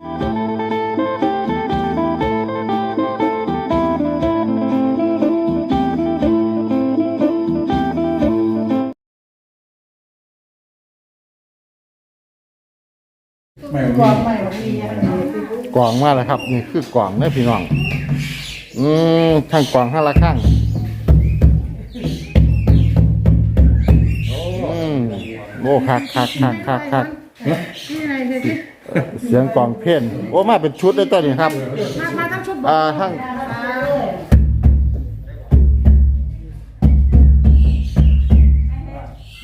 ไม่กวางใหม่ของพี่เนี่ยมันมีกวางมาแล้วครับ นี่คือกวางเด้อพี่น้อง อืมทั้งกวางทั้งละข้างอืมโอ้คักคักคักคักคัก นี่อะไงเด็ก เสียงกวางเพี้ยนโอ้มาเป็นชุดเลยตัวนี้ครับ มามาทั้งชุดอ่าทั้ง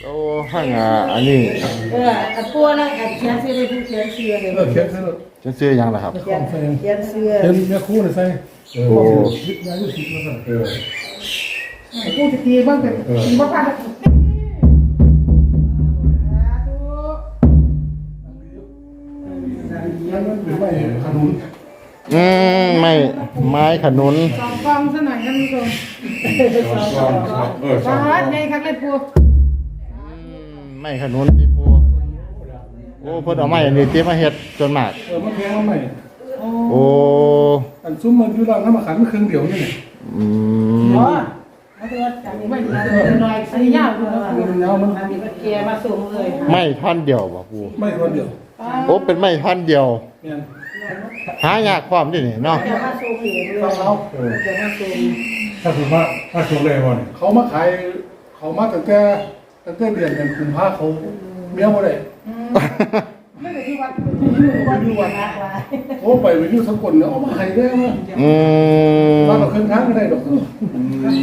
โอ้ทั้งอ่าอันนี้เอออันปัวนะอันเขียนเสื้อเลยผู้เขียนเสื้อเลยเออเขียนเสร็จจะซื้อหยังล่ะครับ เขียนเขียนเสื้อเขียนแม่คู่เลยใส่เออโอ้คิดยายุสิบแล้วกันเออ ผู้สิทีบ้างเป็นบ้าพลาด ไม้ขนุนสองกองซะหน่อยท่านผู้ชมเออสาดไงครับเลยปูไม่ขนุนที่ปูโอ้เพิ่นเอาไม้อันนี้ที่มาเฮ็ดจนมากเออมันแพงมันใหม่โอ้อันซุ้มมันอยู่ร้านน้ำมะขามเครื่องเดียวนี่อืมอ๋อมาตัวจังไม่หน่อยสียาวเลยมันยาวมันมีเกียร์มาส่งเลยไม้ท่อนเดียวบ่ปูไม่ตัวเดียวโอ้เป็นไม้ท่อนเดียวเนี่ย หายากความดินี่เนาะเกียร์มาส่งเองเลยเขาเกียร์มาส่งถ้าถูกว่าถ้าถูกเลยวันเขามาขายเขามาตั้งแต่ตั้งแต่เดือนเดือนกุมภาเขาเมียบ่ได้ไม่ได้ที่วัดอยู่วัดอยู่วัดนะว่าโอ้ไปวิทยุสกลเนี่ยเอามาให้ได้มาอืมบ้านเราเครื่องทางก็ได้ดอก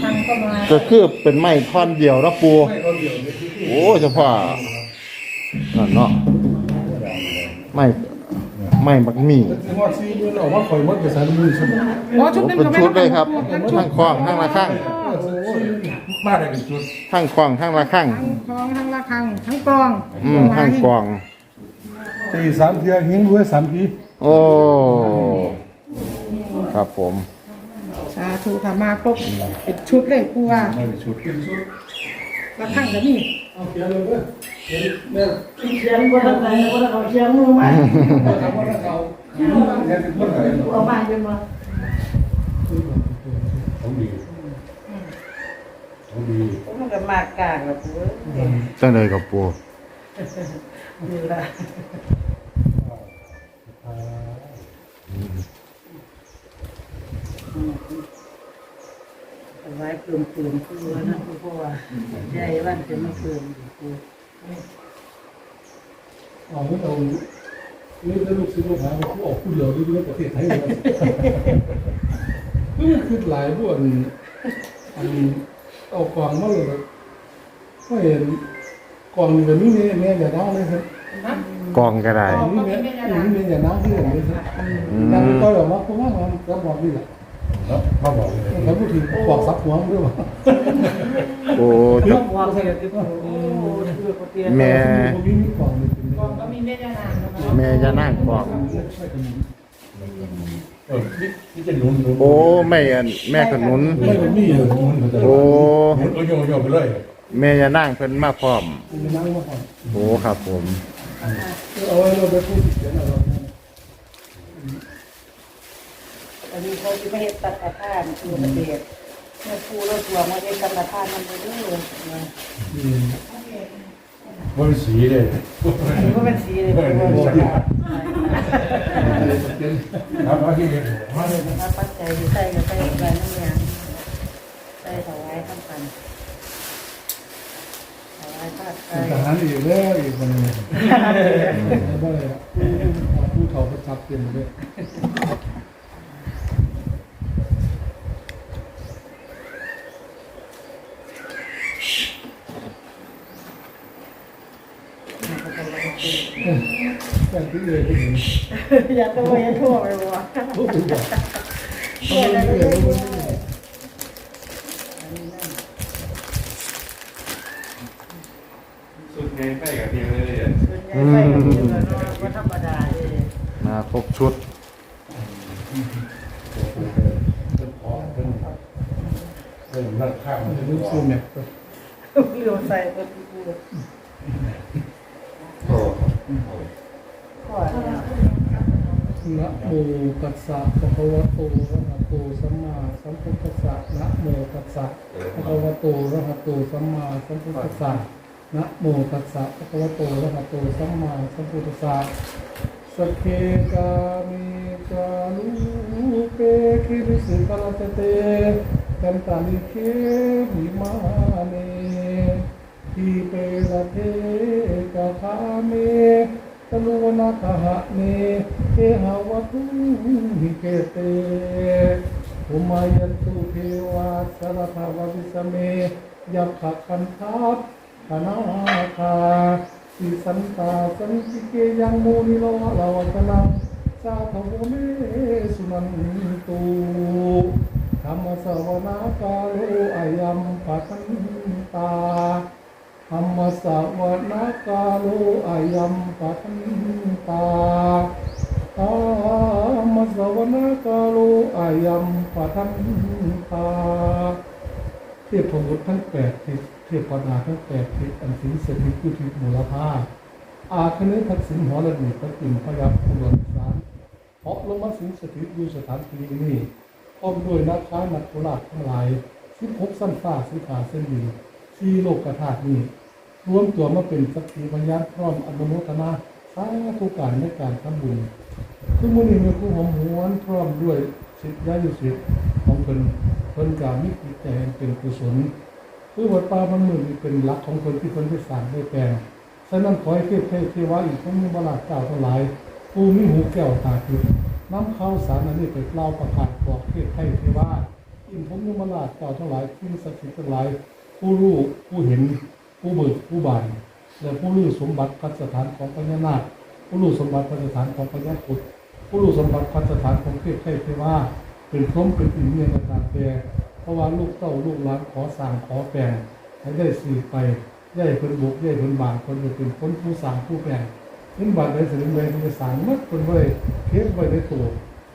ทางก็มาก็คือเป็นไม้ท่อนเดียวเนาะปู ไม่ตัวเดียวเนี่ยโอ้เฉพาะนั่นเนาะไม้ ไม้บักหมี่แต่ที่ว่าซีเมื่อเราว่าคอยมดไปสารมือสมโอ้ชุดโอ้นึงเป็นชุดเลยครับทั้งคล้องทั้งละข้างบ้านอะไรเป็นชุดทั้งคล้องทั้งละข้างทั้งคลองทั้งระฆังทั้งกลองอืมทั้งกล้อง ตีสามเทียหิ้งด้วยสามทีโอ้ครับผมสาธุธรรมาครบเป็นชุดเลยกูว่าไม่เป็นชุดระฆังก็นี่ เอาเทียเลยเด้อเทียเนี่ยเขียนบนอะไรบนเขาเขียนมือมาทำว่าเราเทียเป็นคนไหนเอามาจนมาของดีของดีผมก็มากกลางแล้วกูจังเลยกับปูนี่ละ ไว้เพิ่มเติมคือว่านะคือเพราะว่าใหญ่วันจะมาเพิ่มอยู่กูเอาเราเรื่องลูกศิษย์ลูกหาเขาออกผู้เดียวด้วยประเทศไทยเลยนี่คือหลายพวกอันเอากองมาเลยก็เห็นกองนี่แบบนี้เนี่ยเนี่ยอย่าน้าเลยครับนะกองก็ได้นี่เนี่ยนี่เนี่ยอย่าน้าที่อย่างนี้ครับนั่นก็แบบว่าเพราะว่ามันก็บอกนี่แหละ แล้วพ่อบอกเลยแล้วพูดถึงปอกซับหัวด้วยว่าโอ้ต้จะองวางใส่กระติกโอ้คือปกติแม่ผมมีมีกล่องนี่เป็นก็มีแม่ยานางแม่จะนั่งกองเออนี่นี่จะหนุนหนุนโอ้แม่อันแม่ขนุน ไม่เป็นมีเลยหนุนโอ้หนุนก็โยโย่ไปเลยแม่จะนั่งเพิ่นมาพร้อม เป็นน้ำมาก่อนโอ้ครับผม เอาไว้เราไปพูดเสียงเรา อันนี้เขาจะไม่เห็นตัดกระท่านคือประเทศเมื่อปูเราตัวมาเองกำกระท่านมันไปเรื่อยว่าเป็นสีเลยมันก็เป็นสีเลยเออปูนี่ว่าสักอย่างครับว่าที่เด็กว่าถ้าปัจจัยใส่ก็ใส่ไปนั่นเองใส่ถวายทั้งกันถวายผ้าไตรทหารอีกแล้วอีกคนนึงไม่ได้ผู้เขาประจับเต็มเลย แต่ที่เลยที่เห็นอย่าตัวอย่าทั่วไปวะทุกทุกอย่างทั่วได้เลยสุดไงใกล้กับพี่เลยส่วนใหญ่ใส่กันเยอะเนาะก็ธรรมดาเลยมาครบชุดเป็นพอเป็นเป็นนักข้ามมันจะรู้สึกเนี่ย เลี้ยวใส่ก็ปู โอ้ ขอด นะโมตัสสะภะคะวะโตอะระหะโตสัมมาสัมพุทธัสสะนะโมตัสสะภะคะวะโตอะระหะโตสัมมาสัมพุทธัสสะนะโมตัสสะภะคะวะโตอะระหะโตสัมมาสัมพุทธัสสะสเคกามิกาลุเปคิริสิกาลเตกันตาลิเคหิมาเนทีเประเทกะคาเม ลุวนาคหะเนเทหาวัตุหิเกเตอุมายันตุเทวาสารภาววิสเมยักขะคันทัพคนาคาสิสันตาสันติเกยังมูนิโลลาวตนังสาธวเมสุนันตุธรรมสวนาคาโลอายัมปัทันตา รรมสวนากาโลอายัมปัทันตาธรรมสวนากาโลอายัมปัทันตาเทพบุตทั้งแปดทิศเทพดาทั้งแปดทิศอันสิงสถิตอยู่ที่มูลภาอาคเนทักษิณหอระดีพระกิมพยับอุดรสารเพราะลงมาสิงสถิตอยู่สถานที่นี้พร้อมด้วยนักค้านักธุรกิจทั้งหลายสิบหกสั้นฟ้าสิขาเส้นดินสี่โลกธาตุนี้ รวมตัวมาเป็นสักขีพยานพร้อมอนุโมทนาสาธุการในการทำบุญคือมื้อนี้มีผู้หอมหวนพร้อมด้วยสิทธิยายุสิทธิ์ของเพิ่นเพิ่นกามีจิตใจเป็นกุศลคือวัดป่ามันมือนี่เป็นหลักของเพิ่นที่เพิ่นได้สร้างได้แปลงฉะนั้นขอให้เทพเทพเทวาอีกทั้งมีบาลาเจ้าทั้งหลายผู้มีหูแก้วตาทิพย์น้ำข้าวสารอันนี้ไปเล่าประกาศบอกเทพไทยเทวาอินทมุมาลาเจ้าทั้งหลายที่ศักดิ์สิทธิ์ทั้งหลาย ผู้รู้ผู้เห็น ผู้เบิกผู้บานและผู้รู้สมบัติพัสถานของพญานาคผู้รู้สมบัติพัสถานของพญาคุดผู้รู้สมบัติพัสถานของเทพเทพเทวาเป็นพร้อมเป็นอินเนียในการแปลเพราะว่าลูกเต้าลูกหลานขอสั่งขอแปลงให้ได้สื่อไปย่ายเพิ่นบุกย่ายเพิ่นบานคนจะเป็นคนผู้สั่งผู้แปลงเพิ่นบานได้สื่อเวรในสั่งมัดคนไว้เทปไว้ในตัว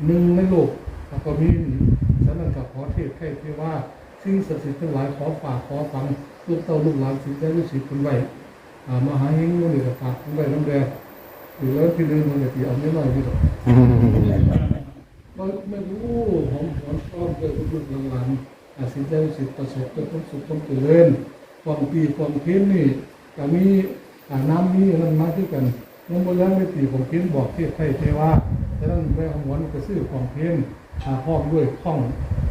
หนึ่งในโลกแล้วก็มีฉะนั้นกับขอเทพเทพเทวาสิ่งศักดิ์สิทธิ์ทั้งหลายขอฝากขอฟัง ลูกเต้าลูกหลานสิได้รู้สิคุณไว้อ่ามหาเฮงมันนี่ก็ฝากคุณไว้น้ำแดงหรือแล้วที่ลืมมันจะตีเอาไม่น้อยที่สุดมันไม่รู้หอมหวนชอบเลยลูกหลานอาสิได้รู้สิประสบกับความสุขความเจริญความปีความเพียรนี่ก็มีอ่าน้ำมีมันมาที่กันยังบ่ยังไม่ตีของเพียรบอกเทพไทยเทว่าฉะนั้นแม่หวนก็ซื้อความเพียรอ่าพร้อมด้วยข้อง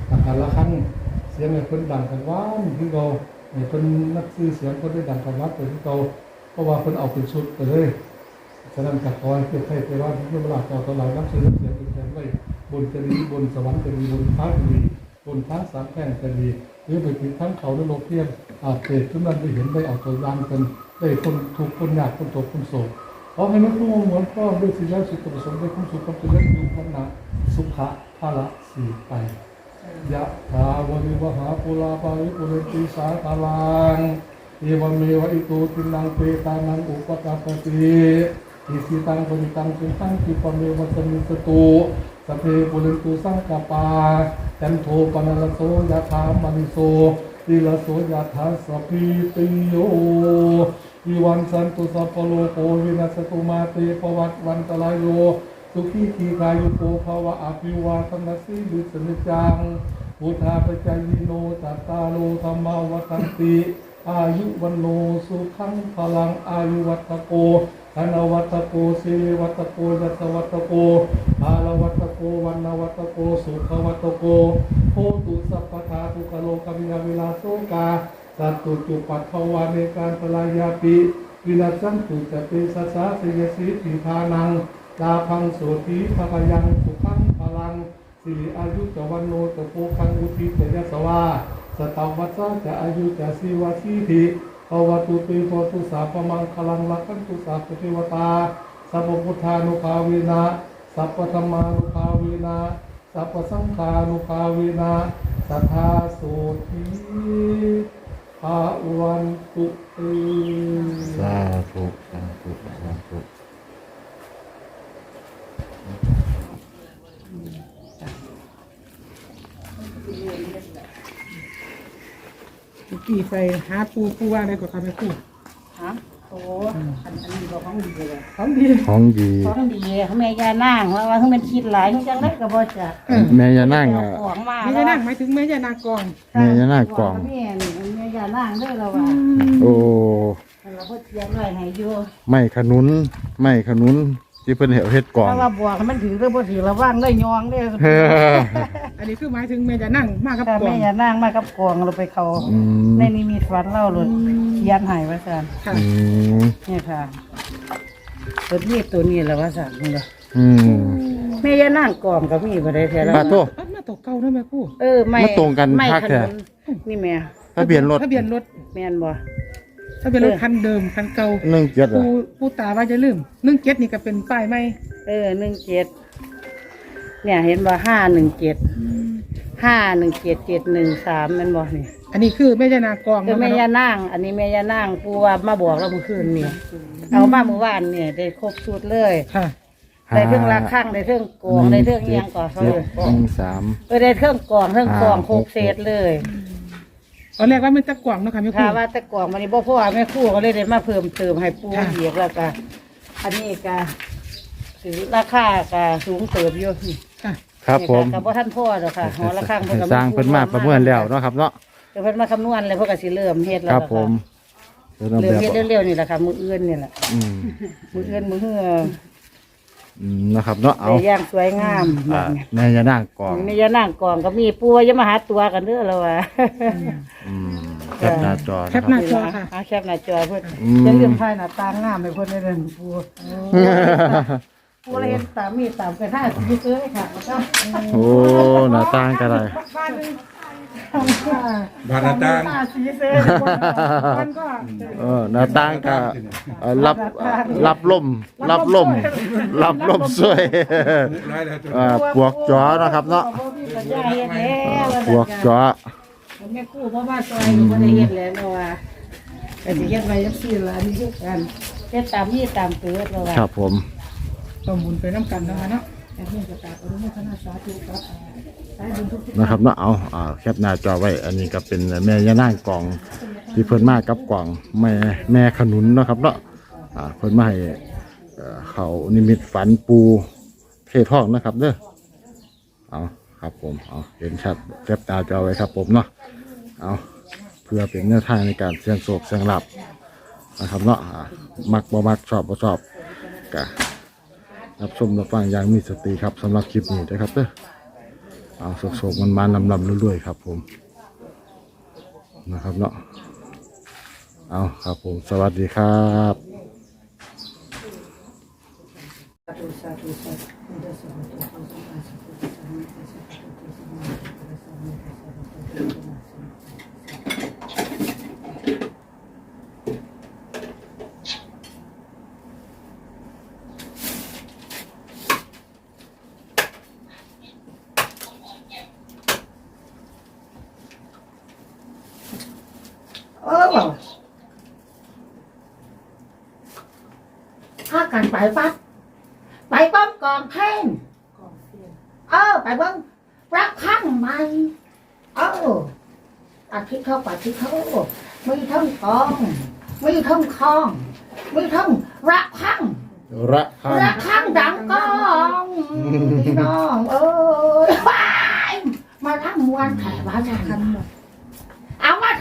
อาการละครั้งเสียงไอ้คนดังกันว่านคือเรา ไอ้คนนักซื้อเสียงคนได้ดังกันวัดไปที่เราเพราะว่าคนเอาเป็นชุดไปเลยฉะนั้นกับคอยเพื่อให้ไปว่าที่เวลาต่อตลาดรับซื้อเสียงเป็นแสนไว้บนจะดีบนสวรรค์จะดีบนฟ้าจะดีบนท้าสามแพ่งจะดีหรือไปถึงทั้งเขาและโลกเทียมอาเปรตทุกนั้นได้เห็นได้เอาตัวอยางกันได้คนถูกคนยากคนตกคนโศกขอให้นักนุ่เหมือนพ่อด้วยสิ่งแล้วสุขประสงค์ได้คุ้มสุขความเจริญอยู่พันนาสุขะภาละสี่ไป ยะถาวริวหาปุราปาริปุเรนติสาคาลังเอวเมวะอิโตตินังเปตานังอุปกาปติอิสิตังปฏิตังสุตังกิปเมวะสมิสตุสเพปุรนตุสังกปาจันโทปนรโสยะถามณิโสติลโสยะถาสพพิติโยวิวันสันตุสัพโลโกวินัสตุมาเตปวัตวันตรายโย สุขีทีกายุโกภาวะอภิวาทนาสีลิสนิจังพุทธาปจายโนตัตตาโลธรรมาวัตันติ อายุวันโนสุขังพลังอายุวัตโกธนวัตโกสิริวัตโกยัสวัตโกอาลวัตโกวันนวัตโกสุขวัตโกโพตุสัพพทาทุกโลกวินาวิลาโสกาสัตตุจุปัตถวาในการปลายาปิวินาสันตุจะเปสัสสะเสยสีถิทานัง ดาพังโสธีภะยังสุขังพลังสิริอายุจวันโนตโพคังอุทิเตยสวาสตาวัสสะจะอายุจะสีวาสีธิภวตุติโพตุสาปมังคลังลักขันตุสาปเทวตาสัพพุทธานุภาเวนะสัพพธรรมานุภาเวนะสัพพสังฆานุภาเวนะสัทธาโสธีภาวันตุเตสาธุสาธุสาธุ กี่ใส่หาปูปูว่าได้กว่าครัม่ครูฮะโอ้อันนี้บอกของดีเลยว่ของดีของดีของดีของแม่ยานางว่าว่าเขาเป็นคิดหลายจังได้กับบ่จัดแม่ยานางอะของมาแม่ยานั่งหมายถึงแม่ยานางกองแม่ยานางกองแม่แม่ยานั่งด้วยล้วว่าโอ้เราพ่อเทียนไว้ให้อยู่ไม่ขนุนไม่ขนุน ที่เพิ่นเหวเฮ็ดกอง ถ้าว่าบอกให้มันถือเรื่องบ่ถือระว่างได้ยองได้เออ อันนี้คือหมายถึงแม่จะนั่งมากกับถ้ากล่แม่จะนั่งมากับกวงเราไปเขาอืม ในนี้มีฟันเล่าเลยเขียนหายว่าซั่นนี่ค่ะตัวนี้ตัวนี้และว่าซั่นนี่ล่ะอแม่จะนั่งกองก็มีบ่ได้แท้แล้วปาโท ปัดมาตกเก่าได้ไหมพูดเออไม่ตรงกันไม่คักแท้ คันนี่แม่ทะเบียนรถ ทะเบียนรถแม่นบ่ ถ้าเป็นรถคันเดิมคันเก่าหนึ่งเจ็ดูผู้ตาว่าจะลืมหนึ่งเจ็ดนี่ก็เป็นป้ายไหมเออหนึ่งเจ็ดเนี่ยเห็นว่าห้าหนึ่งเจ็ดห้าหนึ่งเจ็ดเจ็ดหนึ่งสามมันบอกนี่อันนี้คือแม่ยานางกองคือแม่ยานาง อันนี้แม่ยานางปูว่ามาบอกเราเมื่อคืนนี่ยเอามาเมื่อวานเนี่ยได้ครบชุดเลยค่ะในเครื่องรักข้างในเครื่องกองในเครื่องเอียงก่อนเลยหนึ่งสามไในเครื่องกองเครื่องกองโคกเศษเลย ตอนแรกว่ามันตะกว่างนะคะไม่ครู ถ้ว่าตะกล่องวันนี่บ่พ่อแม่คู่ก็เลยได้มาเพิ่มเติมให้ปูเหยียบแล้วก็อันนี้ก็ถือราคาก็สูงเติบอยู่คะครับผมนี่ก็บ่ทันพ่อดอกค่ะหอละครั้งเพิ่มก็สร้างเพิ่นมาประเมินแล้วเนาะครับเนาะเะเพิ่มมาคำนวณเลยเพิ่นก็สิเริ่มเฮ็ดแล้วครับผมเริ่มเฮ็ดเร็วๆนี่แหละค่ะมือเอื้อนนี่แหละมือเอื้อนมือเฮือ นะครับเนาะเอาแต่ย่างสวยงามแบบนี้ย่านางกองมีย่านางกองก็มีปูว่ายมาหาตัวกันเด้อเลยว่าแคบหน้าจอแคบหน้าจอค่ะแคบหน้าจอเพื่อนอืม จะเรื่องภายหน้าตางามให้เพื่อนได้เรียนผู้ผู้เรยนตามมีตามกระท่าสิซื้อเลยค่ะ โอ้หน้าตางกันเลย บานาตังนก็ เออนาต่างก็เอ่รับรับลมรับลมรับลมสวย ร้อ่ปวกจ๋อนะครับเนาะ พวกก็ แม่คู่พราะว่าซอยก็บ่ได้เฮ็ดแล้วเนาะว่าก็สิเฮ็ดไว้จังซี่ล่ะนี่คืกันเฮ็ดตามนี่ตามตัวดเนาว่าครับผม สมุนไปน้ำกันนะฮะเนาะ แม่ครู่ก็ตามอนุโมทนาสาธุครับ นะครับเนาะเอาอ่าแคปหน้าจอไว้ อันนี้ก็เป็นแม่ย่านางกล่องที่เพิ่นมากับกล่องแม่แม่ขนุนนะครับเนาะอ่าเพิ่นมาให้เขานิมิตฝันปูเททองนะครับเด้อเอาครับผมเอาเห็นชัดแคปหน้าจอไว้ครับผมเนาะเอาเพื่อเป็นแนวทางในการเสียงโศกเสียงหลับนะครับเนาะอ่ามักบ่มักชอบบ่ชอบกะรับชมรับฟังอย่างมีสติครับสำหรับคลิปนี้นะครับเด้อ เอาสกๆมันมาลำลำเรื่อยๆครับผมนะครับเนาะเอาครับผม สวัสดีครับ ไปปั๊บไปป้อมกองเท่นเออ ไปเบิ้งรักข้างใหม่เอออาทิตย์เข้าไปอาทิตย์เข้ามีทั้งกองมีทั้งคองมีทั้งรักข้างระฆังระฆังดังก้องพี่น้องเอ้ยว้ายมาทำมวนแถวบ้านฉันเอ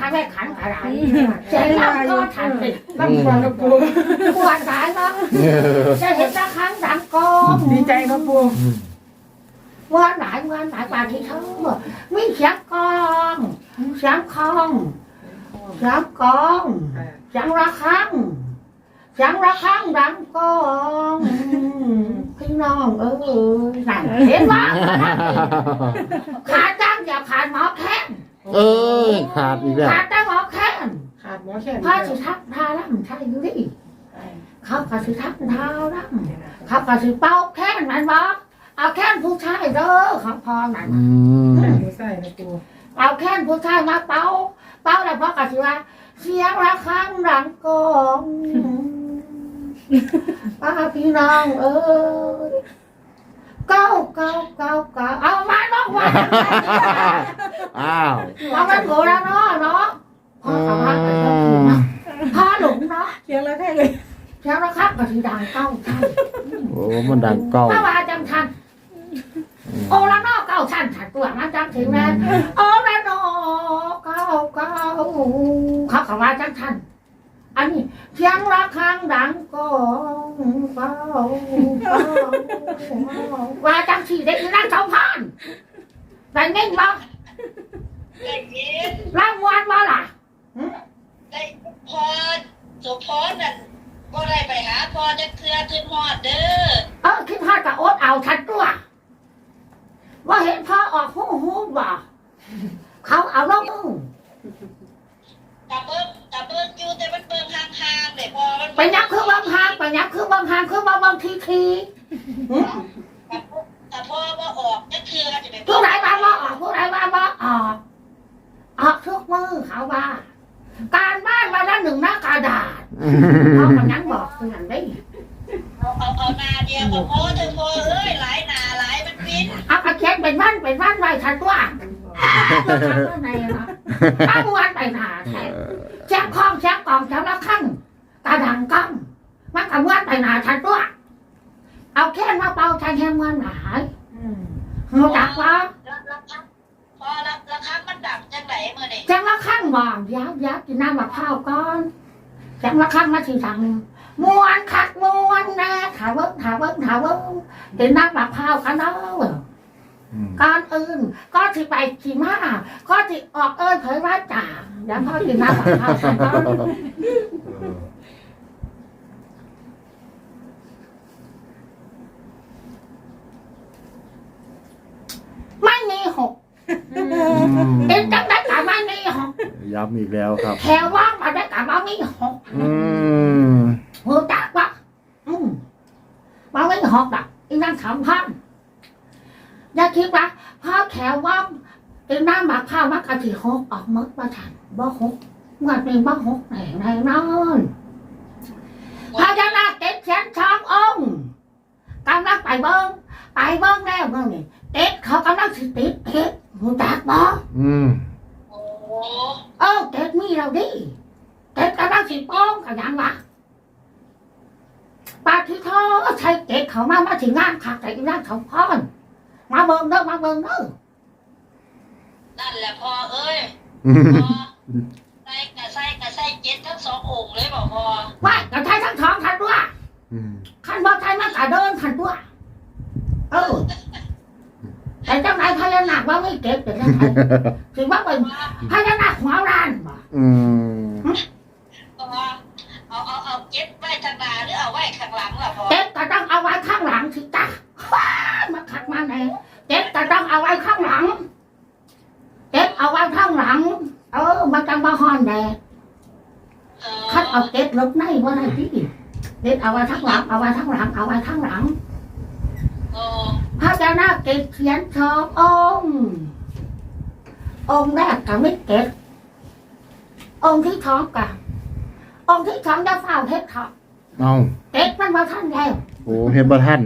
ามาทำให้ขันอะไรเจ๊แล้วก็ทันติดมันมวนปูปวดสายเนาะจะเห็นระฆังดังก้องดีใจครับปูมวนหลายมวนหลายปาที่เธอมีเสียงกองเสียงคองเสียงกองเสียงระฆังเสียงระฆังดังก้องพี่น้องเอ้ยนั่นเห็นว่าขาดจังอย่าขาดหมอแค้น เออขาดอีกแล้วขาดจังหมอแค้นขาดหมอแค่พระสิทักทาลัใช่หรือดิเขากระสิทักทาลัเขากระสิเป่าแค้นมันบอกเอาแค้นผู้ชายเด้อเขาพอนั่นอืมปูใส่นะปูเอาแค้นผู้ชายมาเป่าเป่าแล้วเพราะกระสิว่าเสียงระฆังดังกองป้าพี่น้องเอ้ย เก้าเก้าเก้าเก้าเอามาน้องว่าอ้าวเราเป็นโบราณเนาะเนาะพ่อสามารถไปทำผิดนะพอหลงเนาะเขียนแล้วแค่เลยแล้วนะครับก็สีดังเก้าชั้นโอ้มันดังเก่าเพราะว่าจังทันโอละนอเก้าชั้นถัดตัวมาจังถึงแล้วโอละนอเก้าเก้าเขาก็ว่าจังทันอันนี้ เสียงระฆังดังก็เก้าเก้าว่าจังสี่ได้ยินนั่งเสองพันได้เง่งบ่ได้ยินรางวัลบ่ล่ะได้พอสุพรนั่นก็ได้ไปหาพอจะเคลือขึ้นหอดเด้อเออคิดพลาดกับโอ๊ตเอาทัดตัวว่าเห็นพ่อออกหูหูบ่เขาเอาล่องมือตะเบิ้งตะเบิ้งอยู่แต่มันเบิ้งห่างๆ ไปยับคือบางหางไปยับคือบางหางคือบางบางทีทีหืมแต่พอว่าออกจะเคลือจะไปผู้ใดว่าบ่ออกผู้ใดว่าบ่ออกออกทุกมือเขาว่า การบ้านมาละหนึ่งหน้ากระดาษเขามันยังบอกคืออย่างนี้เอาเอาเอาหนาเดียวก็พอเถอะพอเอ้ยหลายหนาหลายมันปิ้นเอากระเช็ดเป็นวันเป็นวันไว้ทันตัวเพื่อทำอะไรเนาะตั้งวันไปหนาแทนแจ้งคล้องแจ้งกองแจ้งละขั้ง กระดังกั้งมันกับเมื่อนไปหนาทันตัว เอาแค่มาเป่าแทนแค่เมื่อนหายรู้จักว่าแล้วแล้วครับพอแล้วแล้วครับมันดับจังไหนเมื่อนี่แจ้งละขั้งบอกยับยับกินน้ำมะพร้าวก่อนแจ้งละขั้งมาทีทางมวนคักมวนแน่ถาเบิ้งถาเบิ้งถาเบิ้งกินน้ำมะพร้าวกันเนาะก่อนอื่นก็ที่ไปขี่ม้าก็ที่ออกเอิญเผยว่าจ่าเดี๋ยวพ่อกินน้ำมะพร้าวกันก่อนไม่มีหกเป็นจังได้กับไม่มีหกย้ำอีกแล้วครับ แถวว่างมาได้กับว่ามีหกอืมหูจักวะอืมว่าไม่หกดักอีนั่งสามพันอย่าคิดว่าพ่อแถวว่างอีนั่งมาข้าวมักกะทิหกออกมดมาฉันบ่หกเมื่อเป็นบ่หกไหนไหนนอนพญานาคเก็บเขียนช้ององค์กำลังไปเบิ้งไปเบิ้งแล้วเมื่อนี่ เอ็ดเขากำลังสิติดเอ็ดหูจักบ่อืมโอ้เออเก็ดมีเราดิเก็ดกำลังสิป้องกันยังวะปาที่ท่อใช้เก็ดเขามามาถึงงานขักแต่อีนั่งเขาพอนมาเบิ่งเด้อมาเบิ่งเด้อนั่นแหละพอเอ้ยอืมพอใส่กะใส่กะใส่เจ็ดทั้งสององค์เลยบอกพอว่าจะใช้ทั้งท้องทันตัวอืมขันบ่ใช้มันกะเดินทันตัวเออ แต่เจ้านายพญานาคว่าไม่เก็บเป็นยังไงถือว่าเป็นพญานาคหัวร้านบ่อืมพอเอาเอาเอาเจ็ดไว้ทางหน้าหรือเอาไว้ข้างหลังล่ะพอเก็บก็ต้องเอาไว้ข้างหลังสิจ้ะว้ามาขัดมาไหนเก็บก็ต้องเอาไว้ข้างหลังเก็บเอาไว้ข้างหลัง เออมันจังบ่ฮ้อนแดดเออคัดเอาเก็บลบในว่าไรพี่เก็บเอาไว้ข้างหลังเอาไว้ข้างหลังเอาไว้ข้างหลังโอ้ พระเจ้านาคเก็บเขียนชอบองค์องค์แรกกับไม่เก็บองค์ที่ท้องกับองค์ที่ท้องจะเฝ้าเฮ็ดเถาะเอาเก็บมันมาท่านแล้วโอ้เฮ็ดบ่ทัน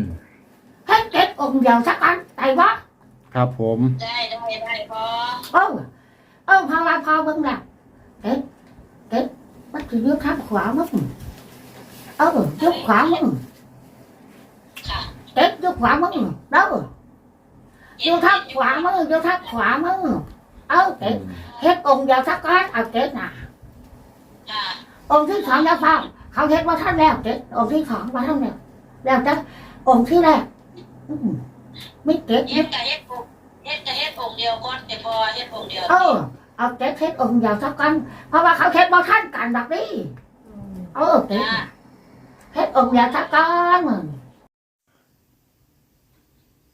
ให้เก็บองค์เดียวสักอันไต่วะครับผม ได้ได้ได้พอเออเออพอมาพอเบิ่งแล้วเก็บเก็บมันถือยุข้างขวามึงเออยุขวามึงค่ะเก็บยุขวามึงเด้อยุข้างขวามึงยุข้างขวามึงเออเก็บเฮ็ดองค์เดียวสักก้อนเอาเก็บน่ะค่ะองค์ที่สองจะฟังเขาเฮ็ดว่าท่านแล้วเก็บองค์ที่สองว่าท่านแล้วแล้วจะ องค์ที่แรกอืมไม่เก็บเฮ็ดกับเฮ็ดองค์เฮ็ดกับเฮ็ดองค์เดียวก่อนแต่พอเฮ็ดองค์เดียวเออเอาเก็บเฮ็ดองค์เดียวสักก้อนเพราะว่าเขาเ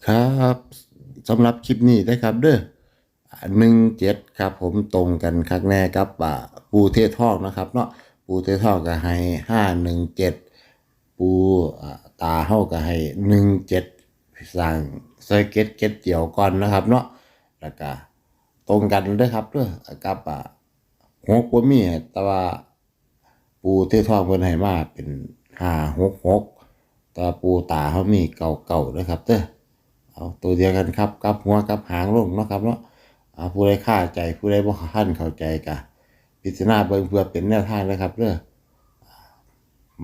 ครับสำหรับคลิปนี้นะครับเด้อหนึ่งเจ็ดครับผมตรงกันคักแน่กับอ่าปูเทศทอกนะครับเนาะปูเทศทอกก็ให้ห้าหนึ่งเจ็ดปูอ่าตาเฮาก็ให้หนึ่งเจ็ดสั่งใส่เก็ตเก็ตเดียวก่อนนะครับ เนาะแล้วก็ตรงกันเด้อครับเด้อกับอ่าหกบ่มีแต่ว่าปูเทศทอกเพิ่นให้มาเป็นห้าหกหกแต่ปูตาเฮามีเก่าเก่าๆเด้อครับเด้อ เอาตัวเดียวกันครับกับหัวกับหางลงเนาะครับเนาะเอาผู้ใดเข้าใจผู้ใดบ่ท่านเข้าใจกะพิจารณาเบิ่งเพื่อเป็นแนวทางนะครับเด้อ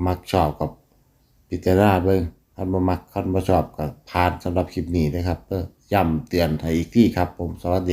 มักชอบกับพิจารณาเบิ่งคันบ่มักคันบ่ชอบก็ผ่านสำหรับคลิปนี้นะครับเด้อย้ำเตือนให้อีกทีครับ ผมสวัสดี